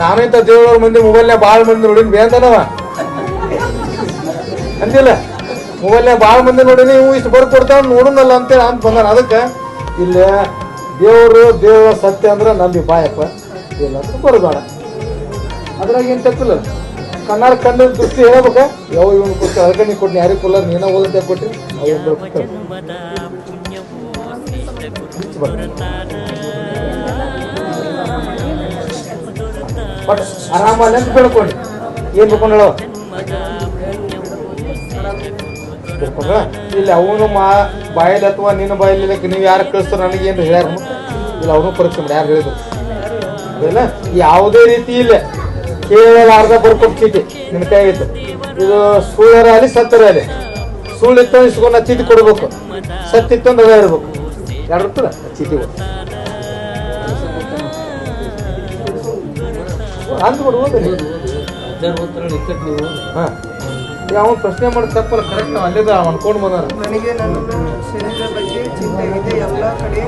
ನಾನಿಂತ ದೇವ್ರವ್ರ ಮಂದಿ ಮೊಬೈಲ್ನಾಗ ಭಾಳ ಮಂದಿ ನೋಡಿನಿ, ಬೇಂದನವ. ಅಂದಿಲ್ಲ. ಮೊಬೈಲ್ನಾಗ ಭಾಳ ಮಂದಿ ನೋಡಿನಿ, ಇವು ಇಷ್ಟು ಬರ್ದು ಕೊಡ್ತಾವ ನೋಡುನಲ್ಲ ಅಂತೇಳಿ ಅಂತ ಬಂದಾನ. ಅದಕ್ಕೆ ಇಲ್ಲ ದೇವರು, ದೇವ ಸತ್ಯ ಅಂದ್ರೆ ನಂಬಿ ಬಾಯಪ್ಪ. ಇಲ್ಲ ಅಂದ್ರೆ ಬರಬೇಡ. ಅದ್ರಾಗ ಏನು ತಪ್ಪಿಲ್ಲ. ಕನ್ನಡ ದೃಷ್ಟಿ ಹೇಳ್ಬೇಕ. ಯಾವ ಇವನು ಕೊಟ್ಟು ಅದಕ್ಕೆ ನೀ ಕೊಟ್ಟು ಯಾರಿಗೆ ಕೊಲ್ಲ ನೀನ ಓದಂತ ಕೊಟ್ಟು ಅವ್ರು ಕೊಡ್ತಾರೆ ಬಟ್ ಆರಾಮಲ್ಲಿ ಅಂತ ಬೆಳ್ಕೊಂಡು ಏನ್ ಬೇಕೊಂಡಳು? ಇಲ್ಲಿ ಅವನು ಮಾ ಬಾಯಲ್ಲಿ ಅಥವಾ ನಿನ್ನ ಬಾಯಲ್ಲಿ ನೀವು ಯಾರು ಕಳಿಸ್ತಾರ ನನಗೆ ಏನು ಹೇಳ್ಯಾರ? ಇಲ್ಲ, ಅವನು ಮಾಡಿ ಯಾರು ಹೇಳಿದ್ರು? ಇಲ್ಲ ಯಾವುದೇ ರೀತಿ ಇಲ್ಲ. ಕೇವಲ ಅರ್ಧ ಬರ್ಕೊಟ್ಟು ಚೀಟಿ ನಿನ್ನ ಕೈಗಿತ್ತು ಇದು ಸುಳ್ಳರ ಅಲ್ಲಿ ಸತ್ತರ ಅಲ್ಲಿ ಸುಳ್ಳಿತ್ತು ಇಸ್ಕೊಂಡು ಚೀಟಿ ಕೊಡ್ಬೇಕು. ಸತ್ತಿತ್ತು ಅಂದ್ರೆ ಅದೇ ಇರ್ಬೇಕು. ಯಾರು ಚೀಟಿ ಅಂತ ಓದ್ರಿ ಹಾ. ಯಾವ ಪ್ರಶ್ನೆ ಮಾಡಿ ತಪ್ಪಲ್ಲ ಕರೆಕ್ಟ್ ನಾವು ಅಲ್ಲಿಂದ ಅನ್ಕೊಂಡು ಬಂದಾರ ನನಗೆ ನನ್ನ ಶರೀರದ ಬಗ್ಗೆ ಚಿಂತೆ ಇದೆ. ಎಲ್ಲ ಕಡೆ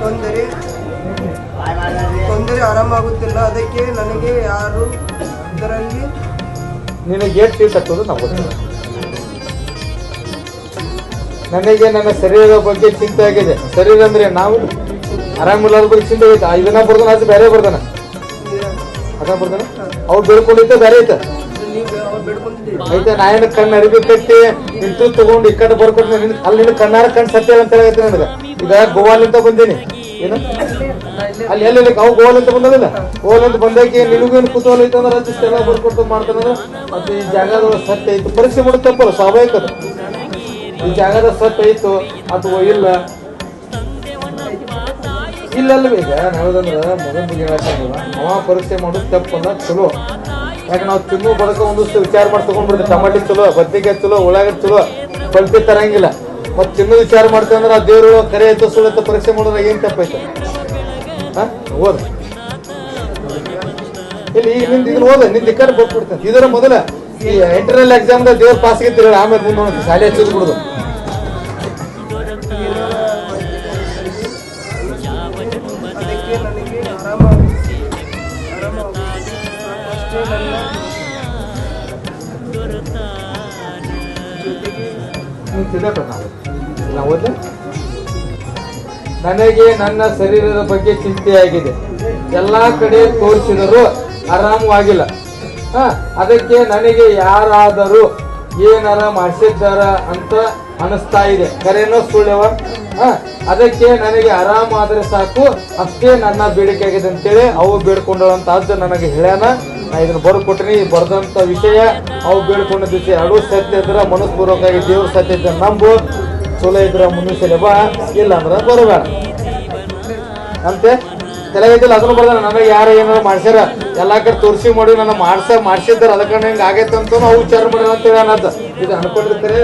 ತೊಂದರೆ ತೊಂದರೆ ಆರಾಮಾಗುತ್ತಿಲ್ಲ. ಅದಕ್ಕೆ ನನಗೆ ಯಾರು ಇದರಲ್ಲಿ ನಿನಗೆ ಏಟ್ ಫೀಸ್ ಹಾಕೋದು ನಾವು ಗೊತ್ತಿಲ್ಲ ನನಗೆ ನನ್ನ ಶರೀರದ ಬಗ್ಗೆ ಚಿಂತೆ ಆಗಿದೆ. ಶರೀರ ಅಂದ್ರೆ ನಾವು? ಆರಾಮಿಲ್ಲದ ಬಗ್ಗೆ ಚಿಂತೆ ಆಗಿದೆ ಇದನ್ನ ಬರ್ದಾನ ಅದು ಬೇರೆ ಬರ್ದಾನ. ಅದ ಬರ್ತಾನೆ? ಅವ್ರು ಬೆಳ್ಕೊಂಡಿದ್ದ ಬೇರೆ ಐತೆ. ಐತೆ ಏನು ಕಣ್ಣು ಅರಿವಿ ಕಟ್ಟಿ ನಿಂತು ತಗೊಂಡು ಈ ಕಡೆ ನಿನ್ ಅಲ್ಲಿ ಕಣ್ಣಾರ ಕಣ್ಣು ಸತ್ಯ ಅಂತ ಹೇಳೈತೆ ನನಗೆ. ಈಗ ಗೋವಾಲಿಂದ ಬಂದೀನಿ. ಏನು? ಅಲ್ಲಿ ಎಲ್ಲಿ ಅವು ಗೋವಾಲಿಂದ ಬಂದದಿಲ್ಲ? ಗೋವಾಲಿಂದ ಬಂದಾಕಿ ನಿನಗೂ ಏನು ಕುತೂಹಲ ಐತೆ ಅಂದ್ರೆ ಅಷ್ಟು ಎಲ್ಲ ಬರ್ಕೊಟ್ಟು ಮಾಡ್ತಾನೆ ಮತ್ತೆ ಈ ಜಾಗದ ಸತ್ಯ ಐತೆ. ಪರೀಕ್ಷೆ ಮಾಡಿ ತಪ್ಪಲ್ಲ ಸ್ವಾಭಾವಿಕ ಈ ಜಾಗದ ಸತ್ಯ ಐತು ಅಥವಾ ಇಲ್ಲ. ಇಲ್ಲಲ್ವ ಈಗ? ನಾವೇದಂದ್ರೆ ಮಗನ ಬಗ್ಗೆ ಹೇಳಕ್ಕಾಗಲ್ಲ ಅವ ಪರೀಕ್ಷೆ ಮಾಡೋದು ತಪ್ಪಲ್ಲ, ಚಲೋ. ಯಾಕೆ ನಾವು ತಿನ್ನು ಬಡಕ ಒಂದಷ್ಟು ವಿಚಾರ ಮಾಡಿ ತಗೊಂಡ್ಬಿಡ್ತೀವಿ. ಟಮಾಟಿ ಚಲೋ, ಬದ್ನಿಕಾಯಿ ಚಲೋ, ಉಳ್ಳಾಗಡ್ಡಿ ಚಲೋ ಪಲ್ಪಿ ತರಂಗಿಲ್ಲ ಮತ್ತು ತಿನ್ನು ವಿಚಾರ ಮಾಡ್ತೇವೆ ಅಂದ್ರೆ ಆ ದೇವರು ಕರೆ ಐತೋ ಸುಳ್ಳು ಪರೀಕ್ಷೆ ಮಾಡೋದಾಗ ಏನು ತಪ್ಪೈತೆ ಹಾಂ? ಓದು ಇಲ್ಲಿ ಈಗ ನಿಂದ ಇದನ್ನ ಓದ ನಿಂದ ಕಡೆ ಬರ್ಬಿಡ್ತೇನೆ ಇದರ ಮೊದಲ ಈ ಇಂಟರ್ನಲ್ ಎಕ್ಸಾಮ್ದಾಗ ದೇವ್ರ ಪಾಸ್ ಆಗಿರ್ತೀರ ಆಮೇಲೆ ಮುಂದೆ ಶಾಲೆ ಹಚ್ಚೋದು ಬಿಡುದು. ನನಗೆ ನನ್ನ ಶರೀರದ ಬಗ್ಗೆ ಚಿಂತೆಯಾಗಿದೆ. ಎಲ್ಲಾ ಕಡೆ ತೋರಿಸಿದರೂ ಆರಾಮವಾಗಿಲ್ಲ. ಅದಕ್ಕೆ ನನಗೆ ಯಾರಾದರೂ ಏನಾರ ಮಾಡಿಸಿದ್ದಾರ ಅಂತ ಅನಿಸ್ತಾ ಇದೆ. ಕರೆನೋ ಸುಳ್ಳೆವ ಅದಕ್ಕೆ ನನಗೆ ಆರಾಮಾದ್ರೆ ಸಾಕು, ಅಷ್ಟೇ ನನ್ನ ಬೇಡಿಕೆ ಆಗಿದೆ ಅಂತೇಳಿ ಅವು ಬೇಡ್ಕೊಂಡಂತ ಅದು ನನಗೆ ಹೇಳ್ಯಾನ. ನಾ ಇದನ್ನ ಬರ್ಕೊಟ್ರಿ, ಬರ್ದಂತ ವಿಷಯ ಅವು ಬೇಡ್ಕೊಂಡ ವಿಷಯ ಎರಡು ಸತ್ಯ ಇದ್ರ, ಮನಸ್ಪೂರ್ವಕವಾಗಿ ದೇವ್ರ ಸತ್ಯ ಇದ್ರೆ ನಂಬು. ಚಲೋ ಇದ್ರ ಮನುಷ್ಯ ಬಾ ಇಲ್ಲ ಅಂದ್ರೆ ಬರಬೇಡ. ಅಂತೆ? ತಲೆಗೈತಿಲ್ಲ ಅದನ್ನು ಬರ್ದಾರ ನನಗೆ ಯಾರು ಏನಾರ ಮಾಡ್ಸ್ಯಾರ ಎಲ್ಲಾ ಕಡೆ ತೋರಿಸಿ ಮಾಡಿ ನನ್ನ ಮಾಡ್ಸ ಮಾಡ್ಸಿದ್ದಾರ ಅದಕ್ಕೆ ಹಿಂಗೆ ಆಗೈತೆ ಅಂತ ನಾವು ವಿಚಾರ ಮಾಡ್ಯಾರ ಅಂತ ಅನ್ನದ. ಇದು ಅನ್ಕೊಂಡಿರ್ತಾರೆ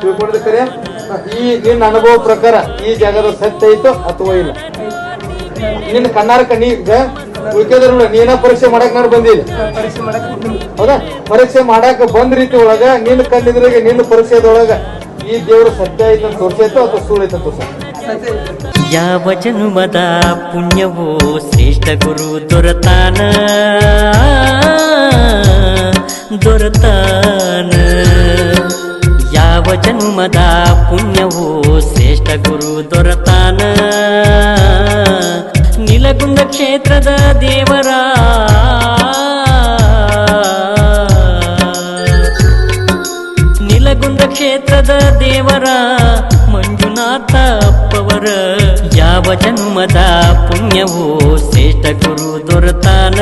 ತಿಳ್ಕೊಂಡಿರ್ತಾರೆ ಈ ನಿನ್ನ ಅನುಭವ ಪ್ರಕಾರ ಈ ಜಾಗದ ಸತ್ಯ ಐತೋ ಅಥವಾ ಇಲ್ಲ? ನಿನ್ನ ಕಣ್ಣಾರ ಕಣ್ಣಿ ಈಗ ಉಳ್ಕೆದ್ರ ನೀನ ಪರೀಕ್ಷೆ ಮಾಡಕ್ ನಾನು ಬಂದಿಲ್ಲ. ಹೌದಾ? ಪರೀಕ್ಷೆ ಮಾಡಾಕ ಬಂದ್ ರೀತಿ ಒಳಗ ನಿನ್ನ ಕಣ್ಣಿದ್ರಾಗ ನಿನ್ನ ಪರೀಕ್ಷೆದೊಳಗ ಈ ದೇವ್ರ ಸತ್ಯ ಐತಂತ ತೋರ್ಸೈತೋ ಅಥವಾ ಸುಳ್ಳು ತೋರ್ಸ ತೋರ್ಸೈತೋ? ಸತ್ಯ ಇದೆ. ಯಾವ ಜನುಮದ ಪುಣ್ಯವೋ ಶ್ರೇಷ್ಠ ಗುರು ದೊರತಾನ ದೊರತಾನ ಯಾವ ಜನುಮದ ಪುಣ್ಯವೋ ಶ್ರೇಷ್ಠ ಗುರು ದೊರತಾನ ನಿಲಗುಂದ ಕ್ಷೇತ್ರದ ದೇವರ ದೇವರ ಮಂಜುನಾಥ ಅಪ್ಪವರ. ಯಾವ ಜನ್ಮದ ಪುಣ್ಯವೋ ಶ್ರೇಷ್ಠ ಗುರು ದೊರತಾನ.